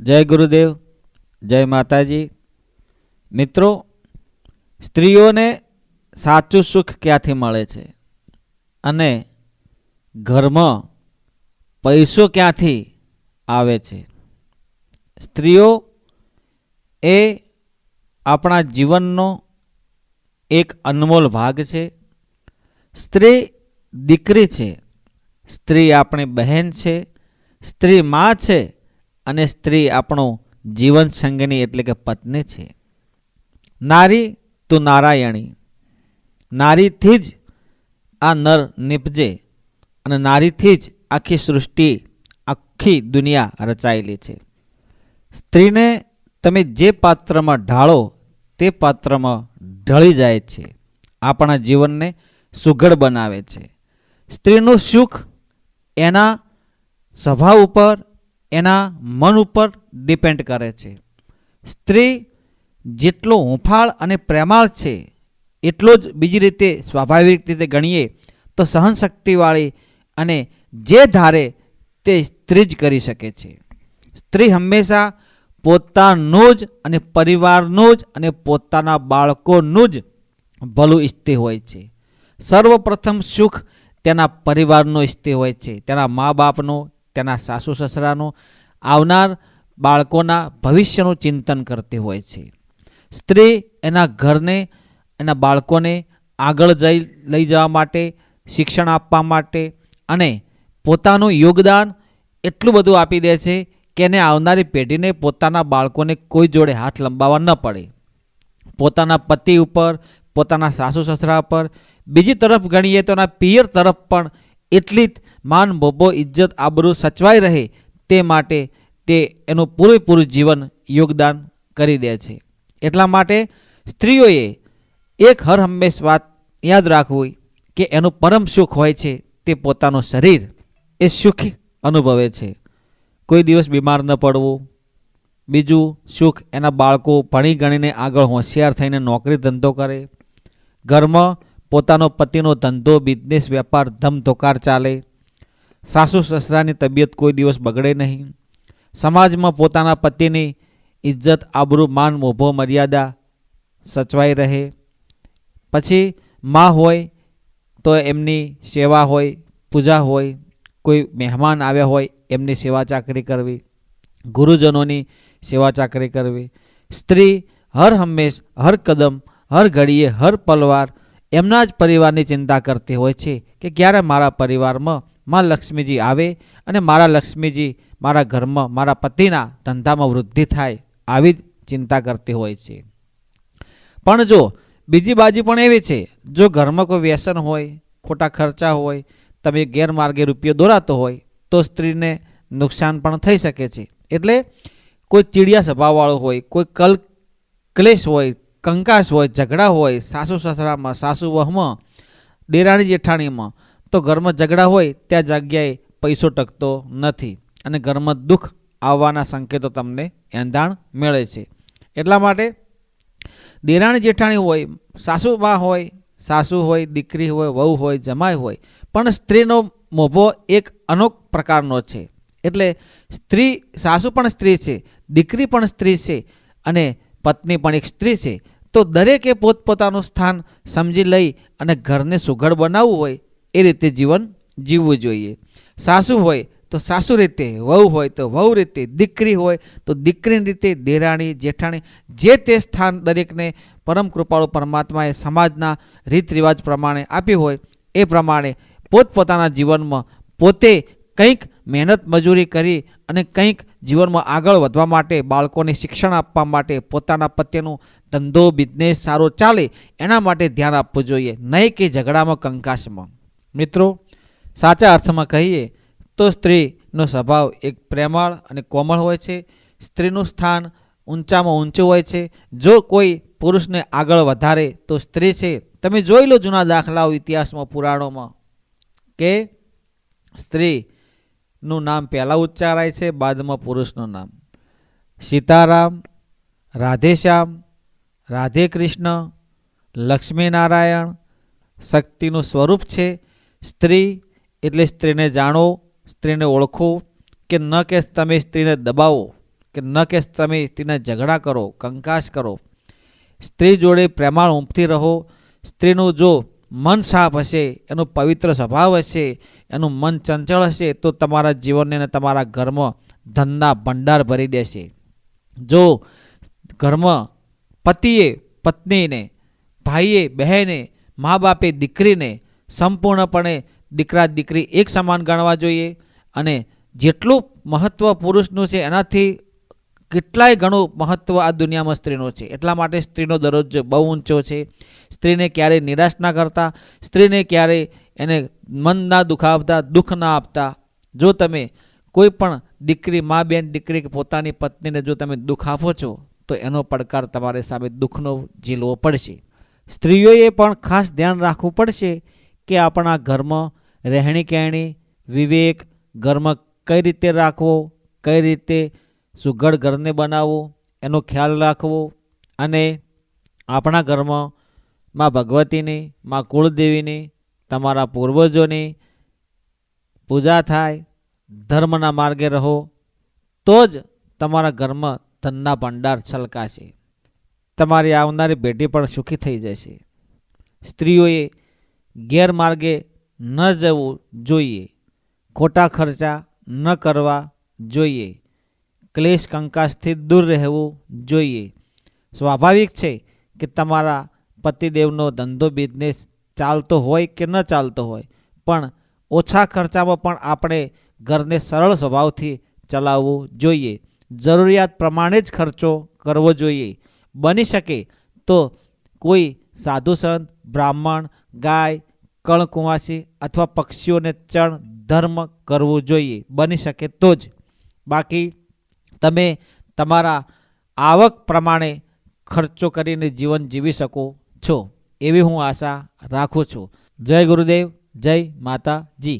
જય ગુરુદેવ, જય માતાજી. મિત્રો, સ્ત્રીઓને સાચું સુખ ક્યાંથી મળે છે? અને ઘરમાં પૈસો ક્યાંથી આવે છે? સ્ત્રીઓ એ આપણા જીવનનો એક અનમોલ ભાગ છે. સ્ત્રી દીકરી છે. સ્ત્રી આપણી બહેન છે. સ્ત્રી મા છે. અને સ્ત્રી આપણો જીવન સંગની એટલે કે પત્ની છે. નારી તું નારાયણી. નારીથી જ આ નર નિપજે અને નારીથી જ આખી સૃષ્ટિ, આખી દુનિયા રચાયેલી છે. સ્ત્રીને તમે જે પાત્રમાં ઢાળો, તે પાત્રમાં ઢળી જાય છે. આપણા જીવનને સુઘડ બનાવે છે. સ્ત્રીનું સુખ એના સ્વભાવ ઉપર એના મન ઉપર ડિપેન્ડ કરે છે. સ્ત્રી જેટલો હુંફાળ અને પ્રેમાળ છે, એટલો જ બીજી રીતે સ્વાભાવિક રીતે ગણીએ તો સહનશક્તિવાળી અને જે ધારે તે સ્ત્રી જ કરી શકે છે. સ્ત્રી હંમેશા પોતાનું જ અને પરિવારનું જ અને પોતાના બાળકોનું જ ભલું ઈચ્છતી હોય છે. સર્વપ્રથમ સુખ તેના પરિવારનો ઈચ્છતી હોય છે. તેના મા બાપનું તેના સાસુ સસરાનું આવનાર બાળકોના ભવિષ્યનું ચિંતન કરતી હોય છે. સ્ત્રી એના ઘરને, એના બાળકોને આગળ જઈ, લઈ જવા માટે, શિક્ષણ આપવા માટે અને પોતાનું યોગદાન એટલું બધું આપી દે છે કે એને આવનારી પેઢીને પોતાના બાળકોને કોઈ જોડે હાથ લંબાવવા ન પડે. પોતાના પતિ ઉપર, પોતાના સાસુ સસરા પર બીજી તરફ ગણીએ તો એના પિયર તરફ પણ એટલી જ માન બોબો ઇજ્જત, આબરૂ સચવાઈ રહે તે માટે તે એનું પૂરેપૂરું જીવન યોગદાન કરી દે છે. એટલા માટે સ્ત્રીઓએ એક હર હંમેશ વાત યાદ રાખવી કે એનું પરમ સુખ હોય છે તે પોતાનું શરીર એ સુખી અનુભવે છે. કોઈ દિવસ બીમાર ન પડવું. બીજું સુખ એના બાળકો ભણી ગણીને આગળ હોશિયાર થઈને નોકરી ધંધો કરે. ઘરમાં પોતાનો પતિનો ધંધો બિઝનેસ વેપાર, ધમધોકાર ચાલે. સાસુ સસરાની તબિયત કોઈ દિવસ બગડે નહીં. સમાજમાં પોતાના પતિની ઇજ્જત, આબરૂ, માન, મોભો, મર્યાદા સચવાઈ રહે. પછી માં હોય તો એમની સેવા હોય, પૂજા હોય, કોઈ મહેમાન આવ્યા હોય એમની સેવા ચાકરી કરવી, ગુરુજનોની સેવા ચાકરી કરવી. સ્ત્રી હર હંમેશ, હર કદમ, હર ઘડીએ, હર પલવાર એમના જ પરિવારની ચિંતા કરતી હોય છે કે ક્યારે મારા પરિવારમાં માં લક્ષ્મીજી આવે અને મારા લક્ષ્મીજી મારા ઘરમાં મારા પતિના ધંધામાં વૃદ્ધિ થાય આવી જ ચિંતા કરતી હોય છે. પણ જો બીજી બાજુ પણ એવી છે, જો ઘરમાં કોઈ વ્યસન હોય, ખોટા ખર્ચા હોય, તમે ગેરમાર્ગે રૂપિયો દોરાતો હોય, તો સ્ત્રીને નુકસાન પણ થઈ શકે છે. એટલે કોઈ ચીડિયા સ્વભાવવાળો હોય, કોઈ કલ ક્લેશ હોય કંકાસ હોય, ઝઘડા હોય, સાસુ સસરામાં, સાસુ વહમાં, દેરાણી જેઠાણીમાં, તો ઘરમાં ઝઘડા હોય, ત્યાં જગ્યાએ પૈસો ટકતો નથી અને ઘરમાં દુઃખ આવવાના સંકેતો તમને એંધાણ મળે છે. એટલા માટે દેરાણી જેઠાણી હોય સાસુમાં હોય, સાસુ હોય, દીકરી હોય, વહુ હોય, જમાઈ હોય, પણ સ્ત્રીનો મોભો એક અનોખ પ્રકારનો છે. એટલે સ્ત્રી, સાસુ પણ સ્ત્રી છે, દીકરી પણ સ્ત્રી છે અને પત્ની પણ એક સ્ત્રી છે. તો દરેકે પોતપોતાનું સ્થાન સમજી લઈ અને ઘરને સુઘડ બનાવવું હોય એ રીતે જીવન જીવવું જોઈએ. સાસુ હોય તો સાસુ રીતે, વહુ હોય તો વહુ રીતે, દીકરી હોય તો દીકરીની રીતે, દેરાણી, જેઠાણી, જે તે સ્થાન દરેકને પરમ કૃપાળુ પરમાત્માએ સમાજના રીત રિવાજ પ્રમાણે આપ્યું હોય એ પ્રમાણે પોતપોતાના જીવનમાં પોતે કંઈક મહેનત મજૂરી કરી અને કંઈક જીવનમાં આગળ વધવા માટે બાળકોને શિક્ષણ આપવા માટે પોતાના પ્રત્યેનો ધંધો બિઝનેસ સારો ચાલે, એના માટે ધ્યાન આપવું જોઈએ. નહીં કે ઝઘડામાં કંકાશમાં મિત્રો, સાચા અર્થમાં કહીએ તો સ્ત્રીનો સ્વભાવ એક પ્રેમાળ અને કોમળ હોય છે. સ્ત્રીનું સ્થાન ઊંચામાં ઊંચું હોય છે. જો કોઈ પુરુષને આગળ વધારે તો સ્ત્રી છે. તમે જોઈ લો જૂના દાખલાઓ ઇતિહાસમાં, પુરાણોમાં, કે સ્ત્રીનું નામ પહેલાં ઉચ્ચારાય છે, બાદમાં પુરુષનું નામ. સીતારામ, રાધેશ્યામ રાધે કૃષ્ણ લક્ષ્મીનારાયણ શક્તિનું સ્વરૂપ છે. સ્ત્રી એટલે સ્ત્રીને જાણો, સ્ત્રીને ઓળખો કે ન કે તમે સ્ત્રીને દબાવો, કે ન કે તમે સ્ત્રીને ઝઘડા કરો કંકાશ કરો. સ્ત્રી જોડે પ્રેમાળ ઊંઘથી રહો. સ્ત્રીનું જો મન સાફ હશે, એનું પવિત્ર સ્વભાવ હશે, એનું મન ચંચળ હશે, તો તમારા જીવનને અને તમારા ઘરમાં ધનના ભંડાર ભરી દેશે. જો ઘરમાં પતિએ, પત્નીને, ભાઈએ, બહેને, મા બાપે દીકરીને સંપૂર્ણપણે દીકરા દીકરી એક સમાન ગણવા જોઈએ અને જેટલું મહત્ત્વ પુરુષનું છે એનાથી કેટલાય ઘણું મહત્ત્વ આ દુનિયામાં સ્ત્રીનું છે. એટલા માટે સ્ત્રીનો દરજ્જો બહુ ઊંચો છે. સ્ત્રીને ક્યારેય નિરાશ ના કરતા, સ્ત્રીને ક્યારેય એને મન ના દુખાવતા, દુઃખ ના આપતા. જો તમે કોઈ પણ દીકરી, મા બેન, દીકરી કે પોતાની પત્નીને જો તમે દુઃખ આપો છો, તો એનો પડકાર તમારે સામે દુઃખનો ઝીલવો પડશે. સ્ત્રીઓએ પણ ખાસ ધ્યાન રાખવું પડશે કે આપણા ઘરમાં રહેણી કહેણી વિવેક ઘરમાં કઈ રીતે રાખવો, કઈ રીતે સુઘડ ઘરને બનાવવું, એનો ખ્યાલ રાખવો અને આપણા ઘરમાં માં ભગવતીની, માં કુળદેવીની, તમારા પૂર્વજોની પૂજા થાય, ધર્મના માર્ગે રહો, તો જ તમારા ઘરમાં ધનના ભંડાર છલકાશે. તમારી આવનારી બેટી પણ સુખી થઈ જશે. સ્ત્રીઓએ ગેરમાર્ગે ન જવું જોઈએ. ખોટા ખર્ચા ન કરવા જોઈએ. ક્લેશ કંકાશથી દૂર રહેવું જોઈએ. સ્વાભાવિક છે કે તમારા પતિદેવનો ધંધો બિઝનેસ ચાલતો હોય કે ન ચાલતો હોય, પણ ઓછા ખર્ચામાં પણ આપણે ઘરને સરળ સ્વભાવથી ચલાવવું જોઈએ. જરૂરિયાત પ્રમાણે જ ખર્ચો કરવો જોઈએ. બની શકે તો કોઈ સાધુ સંત, બ્રાહ્મણ, ગાય, કણકુંવાસી અથવા પક્ષીઓને ચણ, ધર્મ કરવું જોઈએ. બની શકે તો જ. બાકી તમે તમારા આવક પ્રમાણે ખર્ચો કરીને જીવન જીવી શકો. છો એવી હું આશા રાખું છું. જય ગુરુદેવ જય માતાજી.